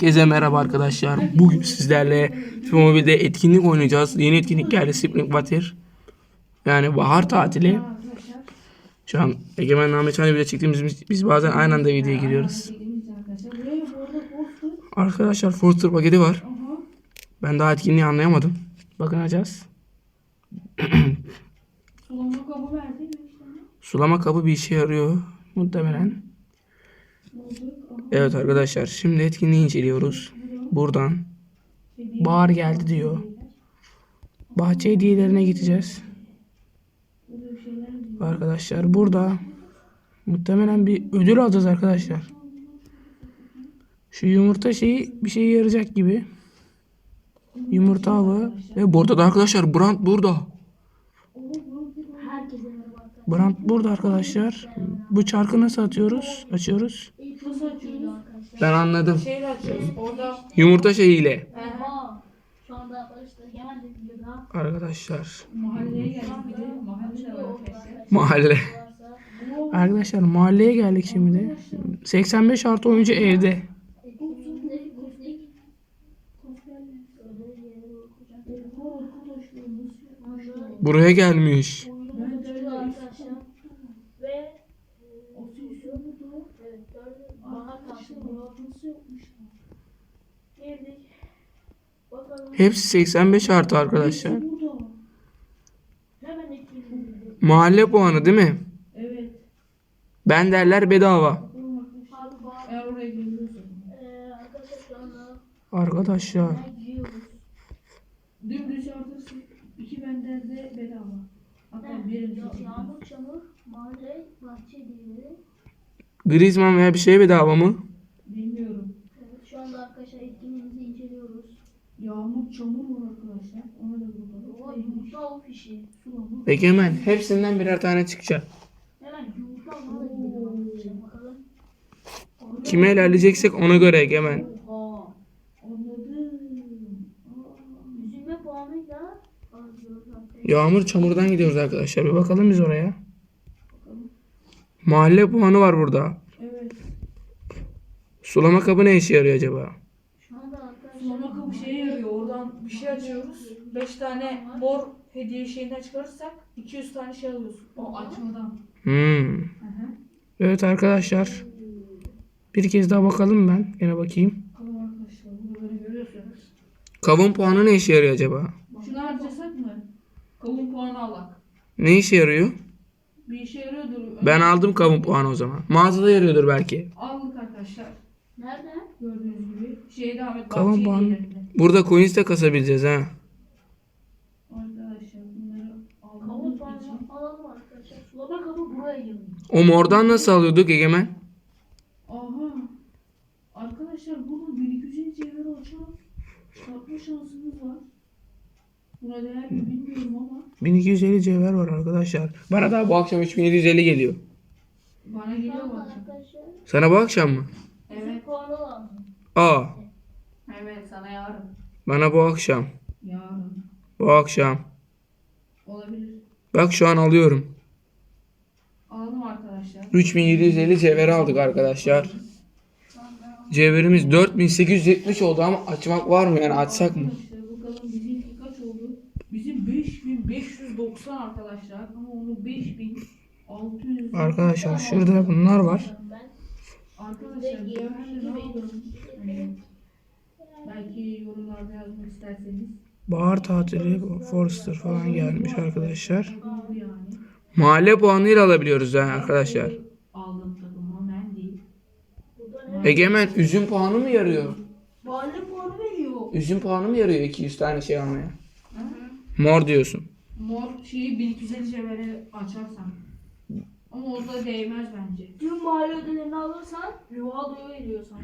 Herkese merhaba arkadaşlar. Bugün sizlerle Mobil'de etkinlik oynayacağız. Yeni etkinlik geldi Spring Water. Yani bahar tatili. Şu an Egemen Ahmet Han video çektiğimiz biz, biz bazen aynı anda videoya giriyoruz. Arkadaşlar Forster paketi var. Ben daha etkinliği anlayamadım. Bakınacağız. Sulama kabı verdi mi işte? Sulama kabı bir işe yarıyor. Muhtemelen. Evet arkadaşlar şimdi etkinliği inceliyoruz. Buradan bahar geldi diyor. Bahçe hediyelerine gideceğiz. Arkadaşlar burada muhtemelen bir ödül alacağız arkadaşlar. Şu yumurta şeyi bir şeye yarayacak gibi. Yumurta avı. Ve burada da arkadaşlar Brand burada. Brand burada arkadaşlar. Bu çarkı nasıl atıyoruz? Açıyoruz. İlk nasıl açıyoruz arkadaşlar? Ben anladım. Şeyle açıyoruz. Orada Yumurta şeyiyle. Şu anda arkadaşlar hemen de videoda Arkadaşlar Mahalleye geldik bir de. Mahalle de var arkadaşlar. mahalle. varsa Arkadaşlar mahalleye geldik şimdi. 85 artı oyuncu evde. Buraya gelmiş. Oyunun kaçırdı arkadaşlar. Ve e, Evet, dördü bahar tatili. Girdik. Bakalım. Hepsi 85 artı arkadaşlar. Mahalle puanı değil mi? Evet. Ben derler bedava. Ee, arkadaşlar. Dümdüz artırsın. İki bedava. Hatta. Yağmur, çamur, mahalle, bahçe. Griezmann veya bir şey bedava mı? Bilmiyorum. Evet, şu anda arkadaşlar etkinliğimizi inceliyoruz. Yağmur çamur var arkadaşlar. Ona da burada. O yumurta fişi. Sulama. Egemen hepsinden birer tane çıkacak. Hemen yumurta avına da gidelim arkadaşlar. Bakalım. Kime ilerleyeceksek ona göre Egemen. Oha. Anladım. Üzülme puanıyla alıyoruz arkadaşlar. Yağmur çamurdan gidiyoruz arkadaşlar. Bir bakalım biz oraya. Mahalle puanı var burada. Evet. Sulama kabı ne işe yarıyor acaba? Şu anda arkadaşlar. Sulama kabı şeye yarıyor. Oradan bir şey açıyoruz. 5 tane mor hediye şeyinden çıkarırsak 200 tane şey alıyorsun. O açmadan. Hmm. Evet arkadaşlar. Bir kez daha bakalım ben. Yine bakayım. Kavun puanı ne işe yarıyor acaba? Şunu harcasak mı? Kavun puanı alak. Ne işe yarıyor? Bir işe yarıyordur. Ben aldım kavun puanı o zaman. Mağazada yarıyordur belki. Aldık arkadaşlar. Nerede? Gördüğünüz gibi. Şeyde Ahmet Kavun puanı. yerinde. Burada coins de kasabileceğiz ha. O mordan nasıl alıyorduk Egemen? Aha. Arkadaşlar burada 1250 cevher açan satma şansımız var. Buna değer mi bilmiyorum ama 1250 cevher var arkadaşlar. Bana daha bu akşam 3750 geliyor. bana geliyor bak. arkadaşlar. Sana bu akşam mı? Evet. Aa. Bana bu akşam. Yarın. Bu akşam. Olabilir. Bak şu an alıyorum. Alalım arkadaşlar. 3750 cevher aldık arkadaşlar. Cevherimiz 4870 oldu ama açmak var mı yani açsak mı? Arkadaşlar bakalım bizimki kaç oldu? Bizim 5590 arkadaşlar ama onu 5600 Arkadaşlar şurada bunlar var. Arkadaşlar cevherle ne yapalım? Belki yorumlarda yazmak isterseniz. Bahar tatili Forster falan gelmiş arkadaşlar. Mahalle puanıyla alabiliyoruz yani arkadaşlar. Egemen üzüm puanı mı yarıyor? Mahalle puanı veriyor. Üzüm puanı mı yarıyor 200 tane şey almaya? Mor diyorsun. Mor şeyi 1250 cevhere açarsan. Orada değmez bence. Tüm mahalle ödüllerini alırsan Rivaldo'ya veriyor sana.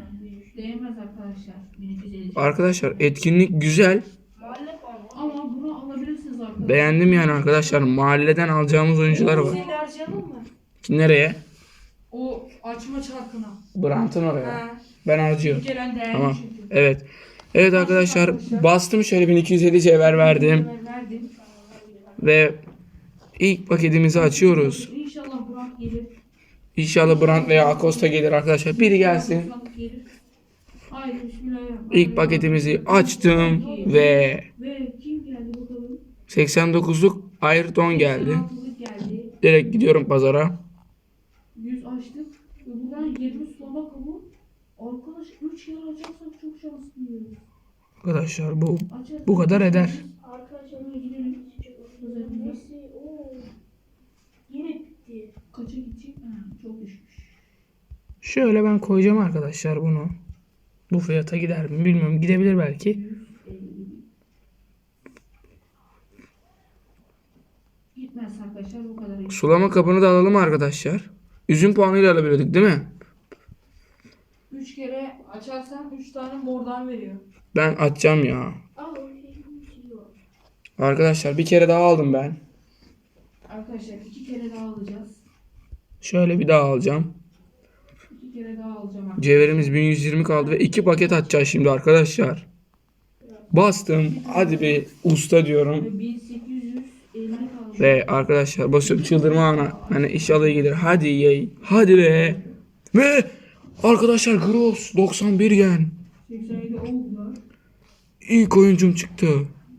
Değmez arkadaşlar 1250 Arkadaşlar etkinlik güzel. Mahalle puanı. Ama bunu alabilirsiniz arkadaşlar. Beğendim yani arkadaşlar. Mahalleden alacağımız oyuncular var. Seni harcayalım mı? Nereye? O açma çarkına. Brant'ın oraya. Ha. Ben harcıyorum. Gelen değerli Tamam. çünkü. Evet. Evet arkadaşlar bastım şöyle 1250 cevher verdim. Verdim. Ve ilk paketimizi açıyoruz. Gelir. İnşallah Brant veya Acosta gelir arkadaşlar. Biri gelsin. İlk paketimizi açtım ve Ve kim geldi bakalım? 89'luk Ayrton geldi. 86'lık geldi. Direkt gidiyorum pazara. 100 açtık. Buradan 20 sulama kabul. Arkadaş 3 kere açarsak çok şanslıyız. Arkadaşlar bu bu kadar eder. Arkadaşlar gidelim. Yine bitti. Kaça gidecek? Ha, çok düşmüş. Şöyle ben koyacağım arkadaşlar bunu. Bu fiyata gider mi bilmiyorum. Gidebilir belki. 150. Gitmez arkadaşlar bu kadar. Sulama kabını da alalım arkadaşlar. Üzüm puanıyla alabiliyorduk değil mi? 3 kere açarsan 3 tane mordan veriyor. Ben açacağım ya. Al şeyi var. Arkadaşlar bir kere daha aldım ben. Arkadaşlar 2 kere daha alacağız. Şöyle bir daha alacağım. 2 kere daha alacağım arkadaşlar. Cevherimiz 1120 kaldı ve iki paket açacağız şimdi arkadaşlar. Bastım. Hadi bir usta diyorum. Ve 1850 kaldı. Ve arkadaşlar basıyorum çıldırma ana. Hani inşallah iyi gelir. Hadi yey. Hadi be. Ve arkadaşlar Gross 91 gen. 87 oğul var. İlk oyuncum çıktı.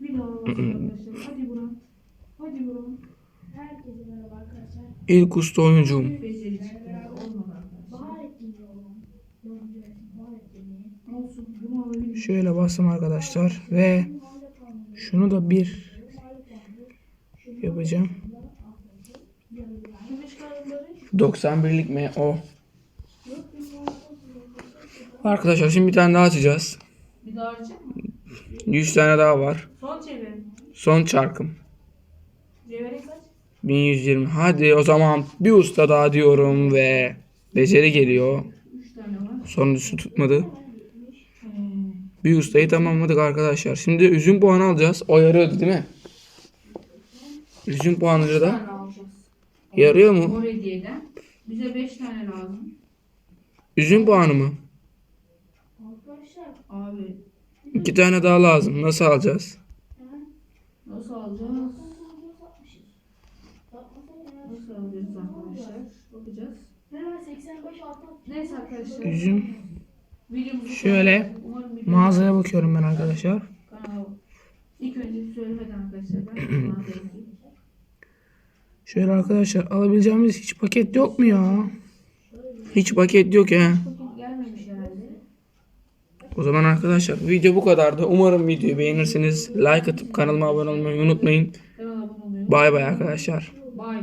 Bir daha alacağız arkadaşlar. Hadi Buran. Hadi Buran. Herkese merhaba arkadaşlar. İlk usta oyuncum. Beceri çıktı. Olmadı arkadaşlar. Bahar etkinliği oğlum. Dördüncü öğretim bahar etkinliği. Olsun. Bunu alabilirim. Şöyle bastım arkadaşlar ve şunu da bir yapacağım. Kimi çıkardım böyle? 91'lik mi o? Arkadaşlar şimdi bir tane daha açacağız. Bir daha açacak mı? 100 tane daha var. Son çevirin. Son çarkım. Cevherin kaç? 1120. Hadi o zaman bir usta daha diyorum ve beceri geliyor. 3 tane var. Sonuncusu tutmadı. Bir ustayı tamamladık arkadaşlar. Şimdi üzüm puanı alacağız. O yarıyordu değil mi? Üzüm puanıyla üç da yarıyor mu? Hediyeden. Bize 5 tane lazım. Üzüm puanı mı? Arkadaşlar. Abi İki tane daha lazım. Nasıl alacağız? nasıl alacağız? Bakacağız. Hemen 85 artı Neyse arkadaşlar. Üzüm. Videomuzu Şöyle Umarım Mağazaya bakıyorum ben arkadaşlar. Kanala İlk önce söylemeden arkadaşlar ben mağazaya. Şöyle arkadaşlar alabileceğimiz hiç paket yok mu ya? Hiç paket yok ya. Bugün gelmemiş herhalde. O zaman arkadaşlar video bu kadardı. Umarım videoyu beğenirsiniz. Like atıp kanalıma abone olmayı unutmayın. Kanala abone. Bay bay arkadaşlar. Bye.